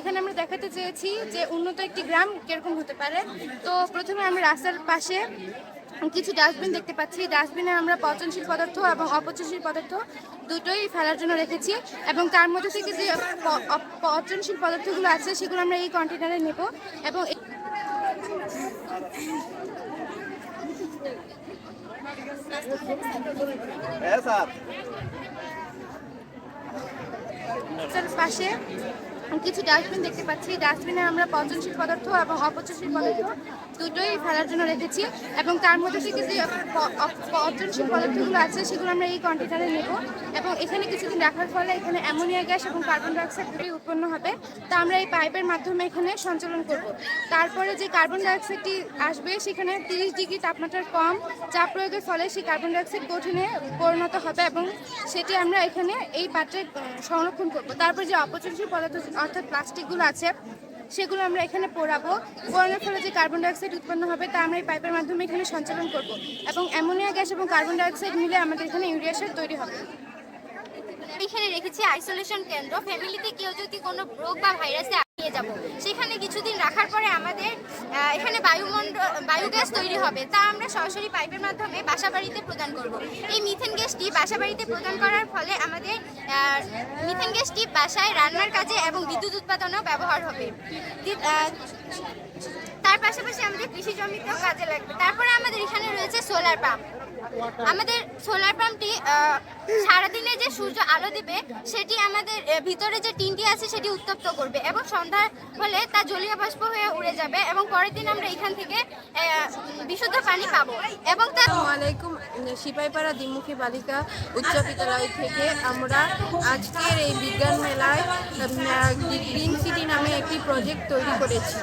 এখানে আমরা দেখাতে চেয়েছি যে উন্নত একটি গ্রাম কীরকম হতে পারে। তো প্রথমে আমরা রাস্তার পাশে কিছু ডাস্টবিন দেখতে পাচ্ছি। ডাস্টবিনে আমরা পচনশীল পদার্থ এবং অপচনশীল পদার্থ দুটোই ফেলার জন্য রেখেছি এবং তার মধ্যে থেকে যে পচনশীল পদার্থগুলো আছে সেগুলো আমরা এই কন্টেনারে নেব এবং রাস্তার পাশে কিছু ডাস্টবিন দেখতে পাচ্ছি। ডাস্টবিনে আমরা পচনশীল পদার্থ এবং অপচনশীল পদার্থ দুটোই ফেলার জন্য রেখেছি এবং তার মধ্যে থেকে যে পচনশীল পদার্থগুলো আছে, সেগুলো আমরা এই কন্টেনারে নেব এবং এখানে কিছুদিন রাখার ফলে এখানে অ্যামোনিয়া গ্যাস এবং কার্বন ডাইঅক্সাইড দুটোই উৎপন্ন হবে। তা আমরা এই পাইপের মাধ্যমে এখানে সঞ্চালন করব। তারপরে যে কার্বন ডাইঅক্সাইডটি আসবে, সেখানে তিরিশ ডিগ্রি তাপমাত্রার কম চাপ প্রয়োগের ফলে সেই কার্বন ডাইঅক্সাইড কঠিনে পরিণত হবে এবং সেটি আমরা এখানে এই পাত্রে সংরক্ষণ করব। তারপর যে অপচনশীল পদার্থ অর্থাৎ প্লাস্টিকগুলো আছে, সেগুলো আমরা এখানে পোড়াবো। পোড়ানোর ফলে যে কার্বন ডাইঅক্সাইড উৎপন্ন হবে, তা আমরা এই পাইপের মাধ্যমে এখানে সঞ্চালন করব এবং অ্যামোনিয়া গ্যাস এবং কার্বন ডাইঅক্সাইড মিলে আমাদের এখানে ইউরিয়া সার তৈরি হবে। এখানে রেখেছি আইসোলেশন কেন্দ্র। ফ্যামিলিতে কেউ যদি কোনো রোগ বা ভাইরাসে যাব। সেখানে কিছুদিন রাখার পরে আমাদের এখানে বায়ুমণ্ডল, বায়োগ্যাস তৈরি হবে। তা আমরা সরাসরি পাইপের মাধ্যমে বাসা বাড়িতে প্রদান করব। এই মিথেন গ্যাসটি বাসা বাড়িতে প্রদান করার ফলে আমাদের মিথেন গ্যাসটি বাসায় রান্নার কাজে এবং বিদ্যুৎ উৎপাদনেও ব্যবহার হবে। তার পাশাপাশি আমাদের কৃষি জমিতেও কাজে লাগবে। তারপরে আমাদের এখানে রয়েছে সোলার পাম্প আমাদের সোলার পাম্পটি সারাদিনে যে সূর্য আলো দিবে, সেটি আমাদের ভিতরে যে টিনটি আছে সেটি উত্তপ্ত করবে এবং সন্ধ্যা হলে তা জলীয় বাষ্প হয়ে উড়ে যাবে এবং পরের দিন আমরা এখান থেকে বিশুদ্ধ পানি পাবো এবং আলাইকুম সিপাহীপাড়া দ্বিমুখী বালিকা উচ্চ বিদ্যালয় থেকে আমরা আজকের এই বিজ্ঞান মেলায় গ্রিন সিটি নামে একটি প্রজেক্ট তৈরি করেছি।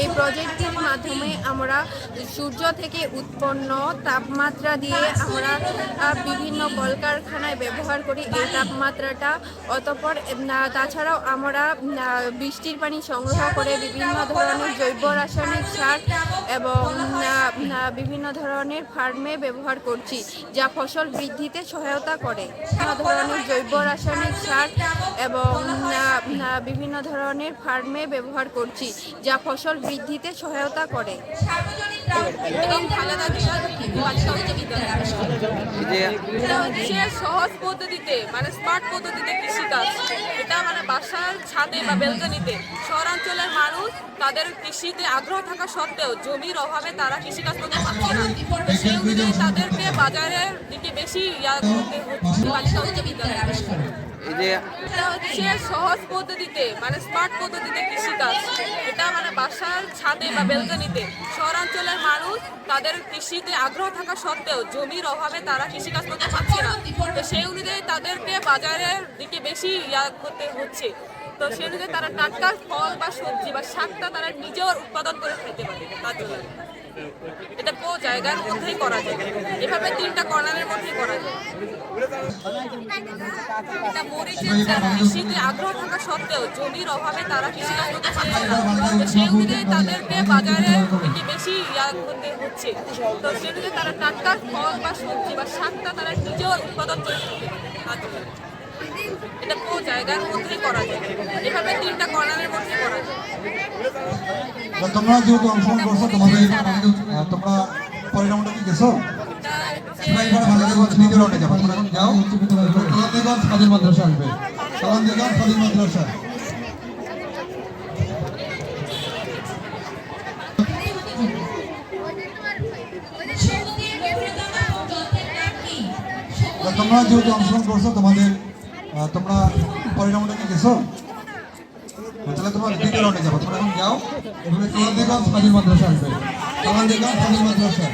এই প্রজেক্টটির মাধ্যমে আমরা সূর্য থেকে উৎপন্ন তাপমাত্রা দিয়ে আমরা বিভিন্ন কলকারখানায় ব্যবহার করি। এই তাপমাত্রাটা অতপর তাছাড়াও আমরা বৃষ্টির পানি সংগ্রহ করে বিভিন্ন ধরনের জৈব রাসায়নিক সার এবং বিভিন্ন ধরনের ফার্মে ব্যবহার করছি, যা ফসল বৃদ্ধিতে সহায়তা করে। বিভিন্ন ধরনের জৈব রাসায়নিক সার এবং বিভিন্ন ধরনের ফার্মে ব্যবহার করছি। যা ফসল বৃদ্ধিতে সহায়তা করে। এবং খালেদা জিয়া বালিকা উচ্চ হচ্ছে সহজ পদ্ধতিতে মানে স্মার্ট পদ্ধতিতে কৃষিকাজ এটা মানে বাসার ছাদে বা বেলকনিতে শহরাঞ্চলের মানুষ তাদের কৃষিতে আগ্রহ থাকা সত্ত্বেও জমির অভাবে তারা কৃষিকাজ করতে পারছে না। সেই অনুযায়ী তাদেরকে বাজারের দিকে বেশি ইয়া করতে হচ্ছে। বালিকা উচ্চ বিদ্যালয় এটা হচ্ছে সহজ পদ্ধতিতে মানে স্মার্ট পদ্ধতিতে কৃষিকাজ। এটা মানে বাসার ছাদে বা বেলকনিতে শহরাঞ্চলের মানুষ তাদের কৃষিতে আগ্রহ থাকা সত্ত্বেও জমির অভাবে তারা কৃষিকাজ করতে পারছে না। তো সেই অনুযায়ী তাদেরকে বাজারের দিকে বেশি ইয়া করতে হচ্ছে। তো সেই অনুযায়ী তারা টাটকা ফল বা সবজি বা শাকটা তারা নিজেও উৎপাদন করে খেতে পারে তার জন্য। এটা জায়গার মধ্যেই করা যায়। এভাবে তিনটা কর্নারের মধ্যেই করা যায়। এটা মরিচের চারা কৃষিতে আগ্রহ থাকা সত্ত্বেও জমির অভাবে তারা কৃষিকাজ করতে পারছে না। সেই অনুযায়ী তাদেরকে বাজারের দিকে বেশি হচ্ছে। তো সেই তারা টাটকা ফল বা সবজি বা শাকটা তারা নিজেও উৎপাদন করে। এটা পুরো জায়গার মধ্যেই করা যায়। এভাবে তিনটা কর্নারের মধ্যেই করা যায়। তোমরা যেহেতু অংশগ্রহণ করছ তোমাদের আহ, তোমরা পরিণামটা কি গেছো? এবার বাংলাদেশ দ্বিতীয় রাউন্ডে তোমরা এখন যাও। সালান্দিগঞ্জ ফাজিল মাদ্রাসা আসবে। সালান্দিগঞ্জ ফাজিল মাদ্রাসা। তোমরা যেহেতু অংশগ্রহণ করছ, তোমাদের তোমরা পরিণামটা কি গেছো? তাহলে তোমার দ্বিতীয় রাউন্ডে যাব। তোমরা এখন যাও। এভাবে সালান্দিগঞ্জ ফাজিল মাদ্রাসা আসবে। সালান্দিগঞ্জ ফাজিল মাদ্রাসা